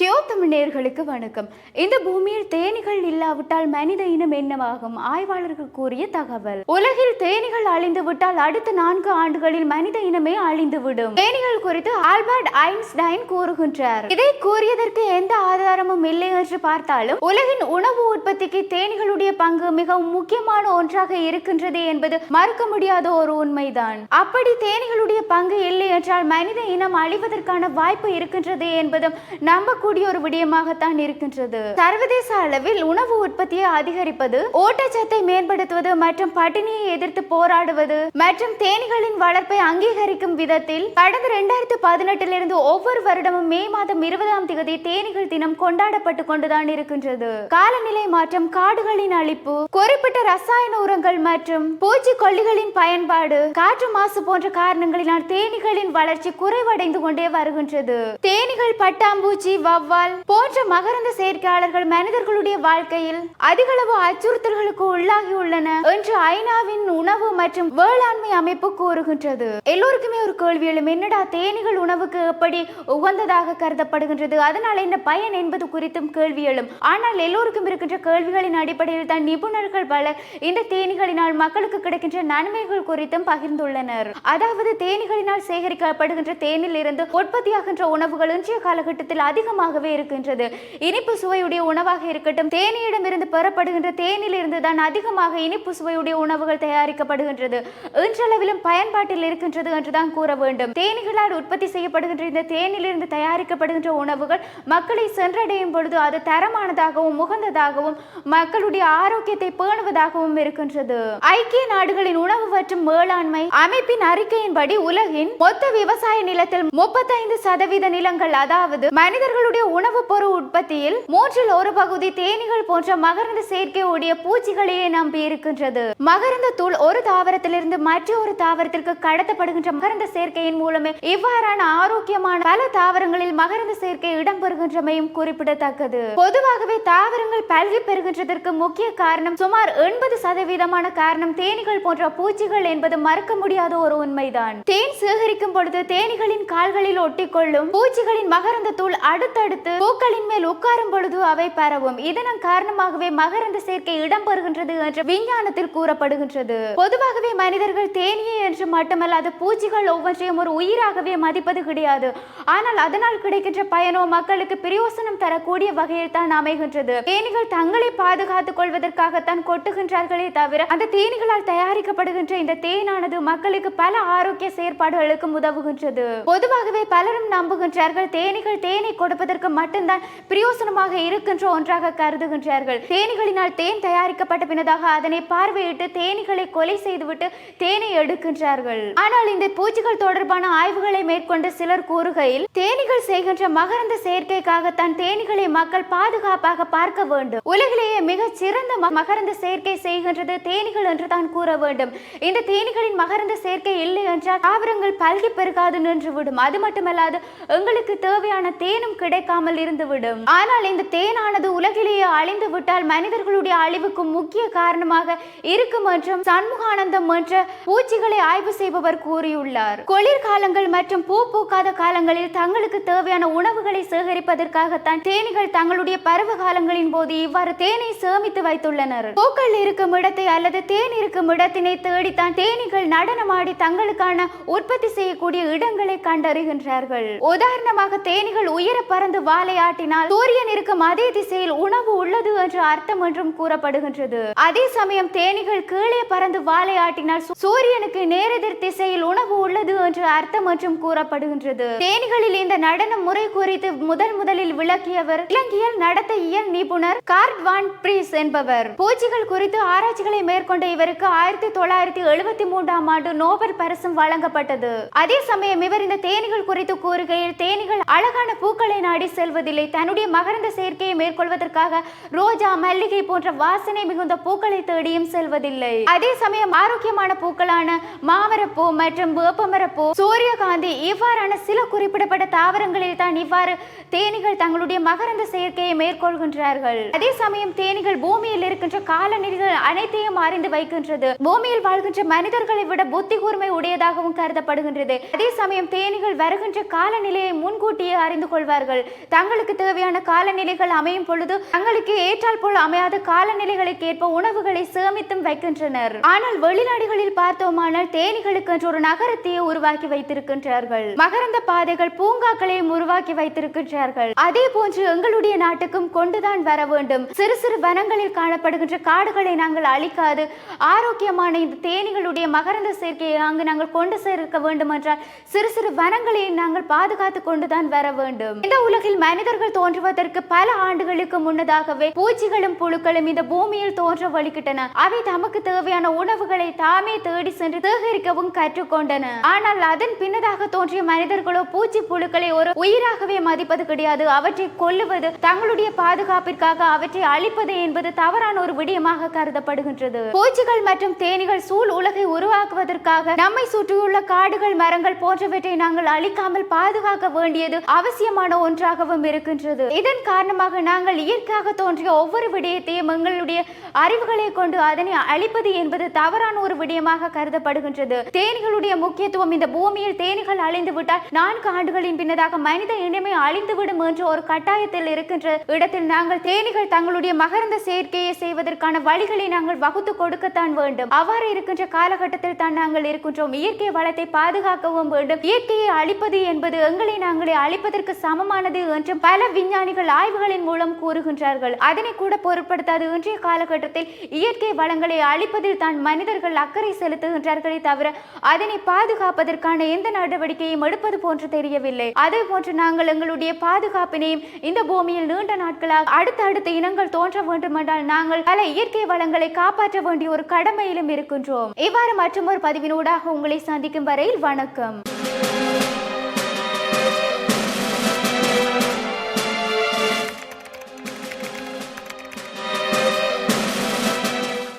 Tube தமிழர்களுக்கு வணக்கம். இந்த பூமியில் தேனிகள் இல்லாவிட்டால் மனித இனம் என்னவாகும்? ஆய்வாளர்கள் கூறிய தகவல். உலகில் தேனிகள் அழிந்து விட்டால் அடுத்த நான்கு ஆண்டுகளில் மனித இனமே அழிந்துவிடும். தேனிகள் குறித்து ஆல்பர்ட் ஐன்ஸ்டைன் கூறுகின்றார். இதை கூறியதற்கு எந்த ஆதாரமும் இல்லை என்று பார்த்தாலும் உலகின் உணவு உற்பத்திக்கு தேனிகளுடைய பங்கு மிகவும் முக்கியமான ஒன்றாக இருக்கின்றது என்பது மறுக்க முடியாத ஒரு உண்மைதான். அப்படி தேனிகளுடைய பங்கு இல்லை என்றால் மனித இனம் அழிவதற்கான வாய்ப்பு இருக்கின்றது என்பதும் நம்பக்கூடிய ஒரு விடயமாகத்தான் இருக்கின்றது. சர்வதேச அளவில் உணவு உற்பத்தியை அதிகரிப்பது ஓட்டச்சத்தை மேம்படுத்துவது மற்றும் பட்டினியை எதிர்த்து போராடுவது மற்றும் தேனிகளின் வளர்ப்பை அங்கீகரிக்கும் விதத்தில் கடந்த இரண்டாயிரத்தி பதினெட்டிலிருந்து ஒவ்வொரு வருடமும் மே மாதம் இருபதாம் தேதி தேனிகள் தினம் கொண்டாடப்பட்டு கொண்டுதான் இருக்கின்றது. காலநிலை மாற்றம் காடுகளின் அழிப்பு குறிப்பிட்ட ரசாயன உரங்கள் மற்றும் பூச்சிக்கொல்லிகளின் பயன்பாடு காற்று மாசு போன்ற காரணங்களினால் தேனிகளின் வளர்ச்சி குறைவடைந்து கொண்டே வருகின்றது. தேனிகள் பட்டாம்பூச்சி வவ்வால் போன்ற மகரந்த சேர்க்கையாளர்கள் மனிதர்களுடைய வாழ்க்கையில் அதிகளவு அச்சுறுத்தல்களுக்கு உள்ளாகி உள்ளன என்று ஐநாவின் உணவு மற்றும் வேளாண்மை அமைப்பு கூறுகின்றது. எல்லோருக்குமே ஒரு கேள்வி எழும் என்னடா தேனிகள் உணவுக்கு எப்படி உகந்ததாக கருதப்படுகின்றது? அதனால் என்ன பயன் என்பது குறித்தும் கேள்வி எழும். ஆனால் எல்லோருக்கும் இருக்கின்ற கேள்விகளின் அடிப்படையில் தான் நிபுணர்கள் பலர் இந்த தேனிகளினால் மக்களுக்கு கிடைக்கின்ற நன்மைகள் குறித்தும் பகிர்ந்துள்ளனர். அதாவது தேனீகளினால் சேகரிக்கப்படுகின்ற தேனில் இருந்து உற்பத்தியாகின்ற உணவுகள் இன்றைய காலகட்டத்தில் அதிகமாகவே இருக்கின்றது. இனிப்பு சுவையுடைய உணவாக இருக்கட்டும் தேனியிடமிருந்து பெறப்படுகின்ற தேனில் இருந்து தான் அதிகமாக இனிப்பு சுவையுடைய உணவுகள் தயாரிக்கப்படுகின்றது. இன்றளவிலும் பயன்பாட்டில் இருக்கின்றது என்றுதான் கூற வேண்டும். தேனிகளால் உற்பத்தி செய்யப்படுகின்ற இந்த தேனிலிருந்து தயாரிக்கப்படுகின்ற உணவுகள் மக்களை சென்றடையும் பொழுது அது தரமானதாகவும் உகந்ததாகவும் மக்களுடைய ஆரோக்கியத்தை பேணுவதாகவும் இருக்கின்றது. ஐக்கிய நாடுகளின் உணவு மற்றும் மேலாண்மை அமைப்பின் அறிக்கையின்படி உலகின் மொத்த விவசாய நிலத்தில் முப்பத்தைந்து சதவீத நிலங்கள் தேனீக்கள் அதாவது மனிதர்களுடைய உணவுப் பொருள் உற்பத்தியில் மூன்றில் ஒரு பகுதி தேனீகள் போன்ற மகரந்த சேர்க்கை உடைய பூச்சிகளையே நம்பி இருக்கின்றது. மகரந்த தூள் ஒரு தாவரத்திலிருந்து மற்றொரு தாவரத்திற்கு கடத்தப்படுகின்ற மகரந்த சேர்க்கையின் மூலமே இவ்வாறான ஆரோக்கியமான பல தாவரங்களில் மகரந்த சேர்க்கை இடம்பெறுகின்றமையும் குறிப்பிடத்தக்கது. பொதுவாகவே தாவரங்கள் பல்கி பெறுகின்றதற்கு முக்கிய காரணம் சுமார் எண்பது சதவீதமான காரணம் தேனீகள் போன்ற பூச்சிகள் என்பது மறுக்க முடியாத ஒரு உண்மைதான். தேன் சேகரிக்கும் பொழுது தேனிகளின் கால்களில் ஒட்டிக்கொள்ளும் பூச்சிகளின் பூக்களின் மகரந்த தூள் அடுத்தடுத்து பூக்களின் மேல் உட்காரும் பொழுது அவை பரவும். இதன் காரணமாகவே மகரந்த சேர்க்கை இடம்பெறுகின்றது என்று விஞ்ஞானத்தில் கூறப்படுகின்றது. பொதுவாகவே மனிதர்கள் தேனியை என்று மட்டுமல்லாது பூச்சிகள் ஒவ்வொன்றையும் ஒரு உயிராகவே மதிப்பது கிடையாது. ஆனால் அதனால் கிடைக்கின்ற பயனோ மக்களுக்கு பிரயோசனம் தரக்கூடிய வகையில் தான் அமைகின்றது. தேனிகள் தங்களை பாதுகாத்துக் கொள்வதற்காகத்தான் கொட்டுகின்றார்களே தவிர அந்த தேனிகளால் தயாரிக்கப்படுகின்ற இந்த தேனானது மக்களுக்கு பல ஆரோக்கிய செயற்பாடுகளுக்கும் உதவுகின்றது. பொதுவாகவே பலரும் நம்புகின்றார்கள் தேனீகள் தேனை கொடுப்பதற்கு மட்டும்தான் பிரயோசனமாக இருக்கின்ற ஒன்றாக கருதுகின்றார்கள். தேனீகளினால் தேன் தயாரிக்கப்பட்ட பின்னதாக அதனை பார்வையிட்டு தேனீகளை கொலை செய்துவிட்டு தேனை எடுக்கின்றார்கள். ஆனால் இந்த பூச்சிகள் தொடர்பான ஆய்வுகளை மேற்கொண்டு சிலர் கூறுகையில் தேனீகள் செய்கின்ற மகரந்த சேர்க்கைக்காகத்தான் தேனீகளை மக்கள் பாதுகாப்பாக பார்க்க வேண்டும். உலகிலேயே மிகச் சிறந்த மகரந்த சேர்க்கை செய்கின்றது தேனீகள் என்று தான் கூற வேண்டும். இந்த தேனீகளின் மகரந்த சேர்க்கை இல்லை என்றால் தாவரங்கள் பல்கி பெருகாது நின்றுவிடும் அது மட்டுமல்லாது எங்களுக்கு தேவையான தேனும் கிடைக்காமல் இருந்துவிடும். ஆனால் இந்த தேனானது உலகிலேயே அழிந்து விட்டால் மனிதர்களுடைய அழிவுக்கு முக்கிய காரணமாக இருக்கும் என்றும் சண்முகானந்தம் என்ற பூச்சிகளை ஆய்வு செய்பவர் கூறியுள்ளார். குளிர்காலங்கள் மற்றும் பூ பூக்காத காலங்களில் தங்களுக்கு தேவையான உணவுகளை சேகரிப்பதற்காகத்தான் தேனிகள் தங்களுடைய பருவ காலங்களின் போது இவ்வாறு தேனை சேமித்து வைத்துள்ளனர். பூக்கள் இருக்கும் இடத்தை அல்லது தேன் இருக்கும் இடத்தினை தேடித்தான் தேனிகள் நடனமாடி தங்களுக்கான உற்பத்தி செய்யக்கூடிய இடங்களை கண்டறிகின்றார்கள். உதாரணமாக தேனீகள் உயர பறந்து வாலையாட்டினால் சூரியன் இருக்கும் அதே திசையில் உணவு உள்ளது என்று அர்த்தம் என்றும் கூறப்படுகின்றது. அதே சமயம் தேனிகள் கீழே பறந்து வாலையாட்டினால் சூரியனுக்கு நேரெதிர் திசையில் உணவு உள்ளது என்று அர்த்தம் என்றும் கூறப்படுகின்றது. தேனிகளில் இந்த நடன முறை குறித்து முதல் முதலில் விளக்கியவர் இலங்கையில் நடத்த இயல் நிபுணர் கார்ட் வான் பிரீஸ் என்பவர். பூச்சிகள் குறித்து ஆராய்ச்சிகளை மேற்கொண்ட இவருக்கு ஆயிரத்தி தொள்ளாயிரத்தி எழுபத்தி மூன்றாம் ஆண்டு நோபல் பரிசும் வழங்கப்பட்டது. அதே சமயம் இவர் இந்த தேனிகள் குறித்து கூறுகையில் தேனிகள் அழகான பூக்களை நாடி செல்வதில்லை. தன்னுடைய மகரந்த சேர்க்கையை மேற்கொள்வதற்காக ரோஜா மல்லிகை போன்ற வாசனை மிகுந்த பூக்களை தேடியும் செல்வதில்லை. அதே சமயம் ஆரோக்கியமான பூக்களான மாமரப்பூ மற்றும் வேப்பமரப்பூ சூரியகாந்தி இவ்வாறான சில குறிப்பிடப்பட்ட தாவரங்களில் தான் இவ்வாறு தேனிகள் தங்களுடைய மகரந்த சேர்க்கையை மேற்கொள்கின்றார்கள். அதே சமயம் தேனிகள் பூமியில் இருக்கின்ற காலநிலைகள் அனைத்தையும் அறிந்து வைக்கின்றது. பூமியில் வாழ்கின்ற மனிதர்களை விட புத்தி கூர்மை உடையதாகவும் கருதப்படுகின்றது. அதே சமயம் தேனிகள் வருகின்ற காலநிலையை முன் முன்கூட்டியே அறிந்து கொள்வார்கள். தங்களுக்கு தேவையான காலநிலைகள் அமையும் பொழுது தங்களுக்கு ஏற்றால் போல் அமையாத காலநிலைகளுக்கு ஏற்ப உணவுகளை சேமித்தும் வைக்கின்றனர். ஆனால் வெளிநாடுகளில் பார்த்தோமானால் தேனிகளுக்கு என்று ஒரு நகரத்தையே உருவாக்கி வைத்திருக்கின்றார்கள். மகரந்த பாதைகள் பூங்காக்களையும் உருவாக்கி வைத்திருக்கின்றார்கள். அதே போன்று எங்களுடைய நாட்டுக்கும் கொண்டுதான் வர வேண்டும். சிறு சிறு வனங்களில் காணப்படுகின்ற காடுகளை நாங்கள் அழிக்காது. ஆரோக்கியமான இந்த தேனிகளுடைய மகரந்த சேர்க்கையை அங்கு நாங்கள் கொண்டு சேர்க்க வேண்டும் என்றால் சிறு சிறு வனங்களை நாங்கள் பாதுகாத்து தான் வர வேண்டும். இந்த உலகில் மனிதர்கள் தோன்றுவதற்கு பல ஆண்டுகளுக்கு முன்னதாகவே பூச்சிகளும் புழுக்களும் இந்த பூமியில் தோன்ற வழிகிட்டன. அவை தமக்கு தேவையான உணவுகளை தாமே தேடி சென்று சேகரிக்கவும் கற்றுக்கொண்டன. ஆனால் அதன் பின்னதாக தோன்றிய மனிதர்களோ பூச்சி புழுக்களை ஒரு உயிராகவே மதிப்பது கிடையாது. அவற்றை கொல்லுவது தங்களுடைய பாதுகாப்பிற்காக அவற்றை அழிப்பது என்பது தவறான ஒரு விடயமாக கருதப்படுகின்றது. பூச்சிகள் மற்றும் தேனிகள் சூழ் உலகை உருவாக்குவதற்காக நம்மை சுற்றியுள்ள காடுகள் மரங்கள் போன்றவற்றை நாங்கள் அழிக்காமல் பாதுகாக்க வேண்டியது அவசியமான ஒன்றாகவும் இருக்கின்றது. இதன் காரணமாக நாங்கள் இயற்கையாக தோன்றிய ஒவ்வொரு விடயத்தையும் எங்களுடைய அறிவுகளை கொண்டு அதனை அழிப்பது என்பது தவறான ஒரு விடயமாக கருதப்படுகின்றது. தேனிகளுடைய முக்கியத்துவம் இந்த பூமியில் தேனிகள் அழிந்து விட்டால் நான்கு ஆண்டுகளின் பின்னதாக மனித இனமே அழிந்துவிடும் என்ற ஒரு கட்டாயத்தில் இருக்கின்ற இடத்தில் நாங்கள் தேனிகள் தங்களுடைய மகரந்த சேர்க்கையை செய்வதற்கான வழிகளை நாங்கள் வகுத்து கொடுக்கத்தான் வேண்டும். அவ்வாறு இருக்கின்ற காலகட்டத்தில் தான் நாங்கள் இருக்கின்றோம். இயற்கை வளத்தை பாதுகாக்கவும் வேண்டும். இயற்கையை அழிப்பது என்பது எங்களை நாங்கள் அழிப்பதற்கு சமமானது என்றும் பல விஞ்ஞானிகள் ஆய்வுகளின் மூலம் கூறுகின்றார்கள். அதனை கூட பொருட்படுத்தாது. இன்றைய காலகட்டத்தில் இயற்கை வளங்களை அழிப்பதில் தான் மனிதர்கள் அக்கறை செலுத்துகின்றார்களே தவிர அதனை பாதுகாப்பதற்கான எந்த நடவடிக்கையும் எடுப்பது போன்று தெரியவில்லை. அதே போன்று நாங்கள் எங்களுடைய பாதுகாப்பினையும் இந்த பூமியில் நீண்ட நாட்களாக அடுத்தடுத்த இனங்கள் தோன்ற வேண்டுமென்றால் நாங்கள் பல இயற்கை வளங்களை காப்பாற்ற வேண்டிய ஒரு கடமையிலும் இருக்கின்றோம். இவ்வாறு மற்றும் ஒரு பதிவினூடாக உங்களை சந்திக்கும் வரையில் வணக்கம்.